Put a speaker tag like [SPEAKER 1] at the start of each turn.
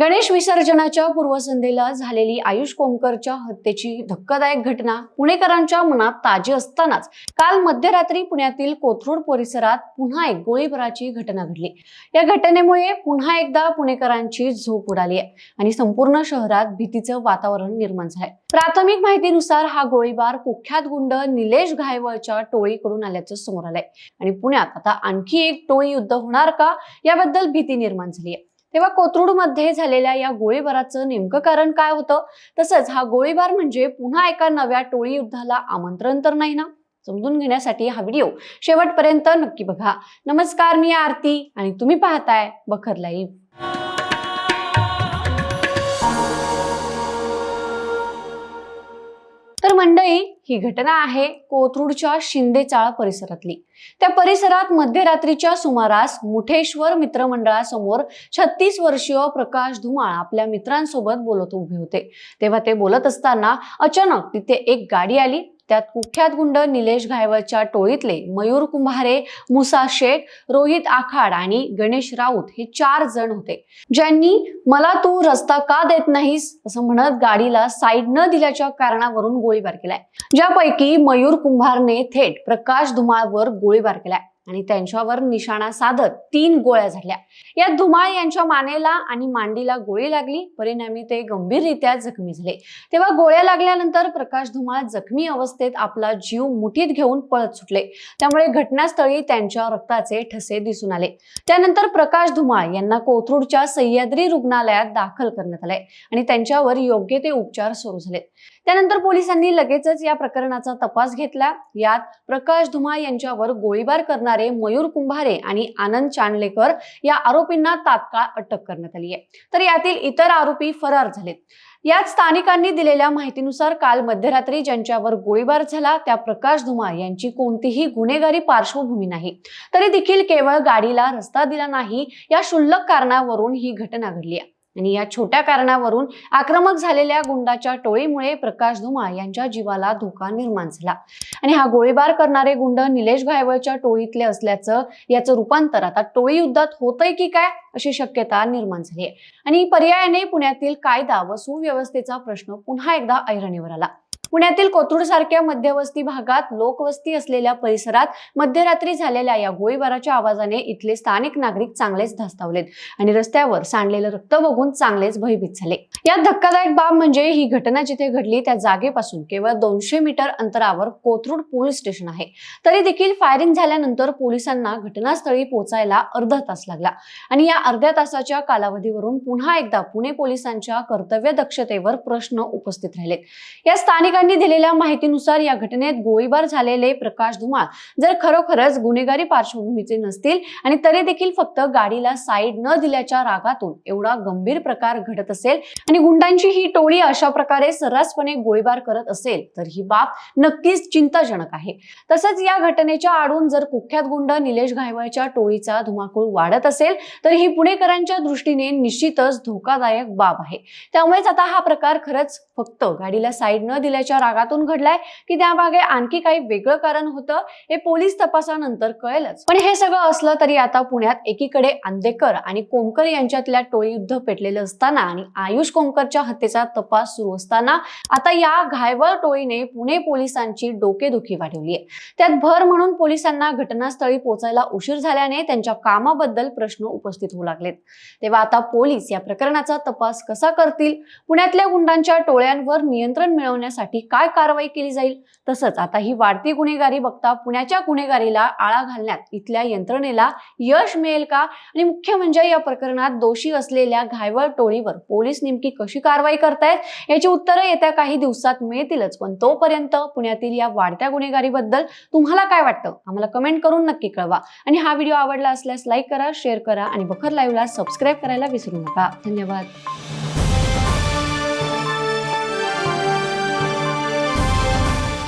[SPEAKER 1] गणेश विसर्जनाच्या पूर्वसंध्येला झालेली आयुष कोमकरच्या हत्येची धक्कादायक घटना पुणेकरांच्या मनात ताजी असतानाच काल मध्यरात्री पुण्यातील कोथरूड परिसरात पुन्हा एक गोळीबाराची घटना घडली. या घटनेमुळे पुन्हा एकदा पुणेकरांची झोप उडाली आहे आणि संपूर्ण शहरात भीतीचं वातावरण निर्माण झालंय. प्राथमिक माहितीनुसार हा गोळीबार कुख्यात गुंड निलेश घायवळच्या टोळीकडून आल्याचं समोर आलंय. आणि पुण्यात आता आणखी एक टोळी युद्ध होणार का? याबद्दल भीती निर्माण झाली आहे. तेव्हा कोथरूडमध्ये झालेल्या या गोळीबाराचं नेमकं कारण काय होतं? तसंच हा गोळीबार म्हणजे पुन्हा एका नव्या टोळी युद्धाला आमंत्रण तर नाही ना? समजून घेण्यासाठी हा व्हिडिओ शेवटपर्यंत नक्की बघा. नमस्कार मी आरती आणि तुम्ही पाहताय बखर लाईव्ह. तर मंडळी ही घटना आहे कोथरूडच्या शिंदेचाळ परिसरातली. त्या परिसरात मध्यरात्रीच्या सुमारास मुठेश्वर मित्रमंडळासमोर छत्तीस वर्षीय प्रकाश धुमाळ आपल्या मित्रांसोबत बोलत उभे होते. तेव्हा ते बोलत असताना अचानक तिथे एक गाडी आली. त्यात कुख्यात गुंड निलेश घायवळच्या टोळीतले मयूर कुंभारे मुसा शेख रोहित आखाड आणि गणेश राऊत हे चार जण होते. ज्यांनी मला तू रस्ता का देत नाहीस? असं म्हणत गाडीला साईड न दिल्याच्या कारणावरून गोळीबार केलाय. ज्यापैकी मयूर कुंभारने थेट प्रकाश धुमाळवर गोळीबार केलाय. आणि त्यांच्यावर निशाणा साधत तीन गोळ्या झाडल्या या धुमाळ यांच्या मानेला आणि मांडीला गोळी लागली. परिणामी ते गंभीररित्या जखमी झाले. तेव्हा गोळ्या लागल्यानंतर प्रकाश धुमाळ जखमी अवस्थेत आपला जीव मुठीत घेऊन पळत सुटले. त्यामुळे घटनास्थळी त्यांच्या रक्ताचे ठसे दिसून आले. त्यानंतर प्रकाश धुमाळ यांना कोथरूडच्या सह्याद्री रुग्णालयात दाखल करण्यात आले आणि त्यांच्यावर योग्य ते उपचार सुरू झाले. त्यानंतर पोलिसांनी लगेचच या प्रकरणाचा तपास घेतला. यात प्रकाश धुमा यांच्यावर गोळीबार करणारे मयूर कुंभारे आणि आनंद चांडलेकर या आरोपींना तात्काळ अटक करण्यात आली आहे. तर यातील इतर आरोपी फरार झालेत. यात स्थानिकांनी दिलेल्या माहितीनुसार काल मध्यरात्री ज्यांच्यावर गोळीबार झाला त्या प्रकाश धुमा यांची कोणतीही गुन्हेगारी पार्श्वभूमी नाही. तरी देखील केवळ गाडीला रस्ता दिला नाही या क्षुल्लक कारणावरून ही घटना घडली आहे. आणि या छोट्या कारणावरून आक्रमक झालेल्या गुंडाच्या टोळीमुळे प्रकाश धुमा यांच्या जीवाला धोका निर्माण झाला. आणि हा गोळीबार करणारे गुंड निलेश घायवळच्या टोळीतले असल्याचं याचं रूपांतर आता टोळी युद्धात होतंय की काय अशी शक्यता निर्माण झाली आहे. आणि पर्यायाने पुण्यातील कायदा व सुव्यवस्थेचा प्रश्न पुन्हा एकदा ऐरणीवर आला. पुण्यातील कोथरूड सारख्या मध्यवस्ती भागात लोकवस्ती असलेल्या परिसरात मध्यरात्री झालेल्या या गोळीबाराच्या आवाजाने इथले स्थानिक नागरिक चांगलेच धास्तावलेत आणि रस्त्यावर सांडलेलं रक्त बघून चांगलेच भयभीत झाले. यात धक्कादायक बाब म्हणजे ही घटना जिथे घडली त्या जागेपासून केवळ दोनशे मीटर अंतरावर कोथरूड पोलीस स्टेशन आहे. तरी देखील फायरिंग झाल्यानंतर पोलिसांना घटनास्थळी पोहोचायला अर्धा तास लागला आणि या अर्ध्या तासाच्या कालावधीवरून पुन्हा एकदा पुणे पोलिसांच्या कर्तव्य दक्षतेवर प्रश्न उपस्थित राहिलेत. या स्थानिक सूत्रांनी दिलेल्या माहितीनुसार या घटनेत गोळीबार झालेले प्रकाश धुमाळ जर खरोखरच गुन्हेगारी पार्श्वभूमीचे नसतील आणि तरी देखील फक्त गाडीला साईड न दिल्याच्या रागातून एवढा गंभीर प्रकार घडत असेल आणि गुंडांची ही टोळी अशा प्रकारे सर्रासपणे गोळीबार करत असेल तर ही बाब नक्कीच चिंताजनक आहे. तसंच या घटनेच्या आडून जर कुख्यात गुंड निलेश घायवळच्या टोळीचा धुमाकूळ वाढत असेल तर ही पुणेकरांच्या दृष्टीने निश्चितच धोकादायक बाब आहे. त्यामुळेच आता हा प्रकार खरंच फक्त गाडीला साईड न दिल्याच्या रागातून घडलाय की त्यामागे आणखी काही वेगळं कारण होतं हे पोलीस तपासानंतर कळेलच. पण हे सगळं असलं तरी आता पुण्यात एकीकडे आंदेकर आणि कोमकर यांच्यातल्या टोळी युद्ध पेटलेलं असताना आणि आयुष कोमकरच्या हत्येचा तपास सुरू असताना आता या घायवळ टोळीने पुणे पोलिसांची डोकेदुखी वाढवली आहे. त्यात भर म्हणून पोलिसांना घटनास्थळी पोहोचायला उशीर झाल्याने त्यांच्या कामाबद्दल प्रश्न उपस्थित होऊ लागलेत. तेव्हा आता पोलीस या प्रकरणाचा तपास कसा करतील? पुण्यातल्या गुंडांच्या टोळ्यांवर नियंत्रण मिळवण्यासाठी काय कारवाई केली जाईल? तसंच आता ही वाढती गुन्हेगारी बघता पुण्याच्या गुन्हेगारीला आळा घालण्यात इथल्या यंत्रणेला यश मिळेल का? आणि मुख्य म्हणजे या प्रकरणात दोषी असलेल्या घायवळ टोळीवर पोलीस नेमकी कशी कारवाई करतायत? याची उत्तरं येत्या काही दिवसात मिळतीलच पण तोपर्यंत पुण्यातील या वाढत्या गुन्हेगारीबद्दल तुम्हाला काय वाटतं? आम्हाला कमेंट करून नक्की कळवा. आणि हा व्हिडिओ आवडला असल्यास लाईक करा शेअर करा आणि बखर लाईव्हला सबस्क्राईब करायला विसरू नका. धन्यवाद.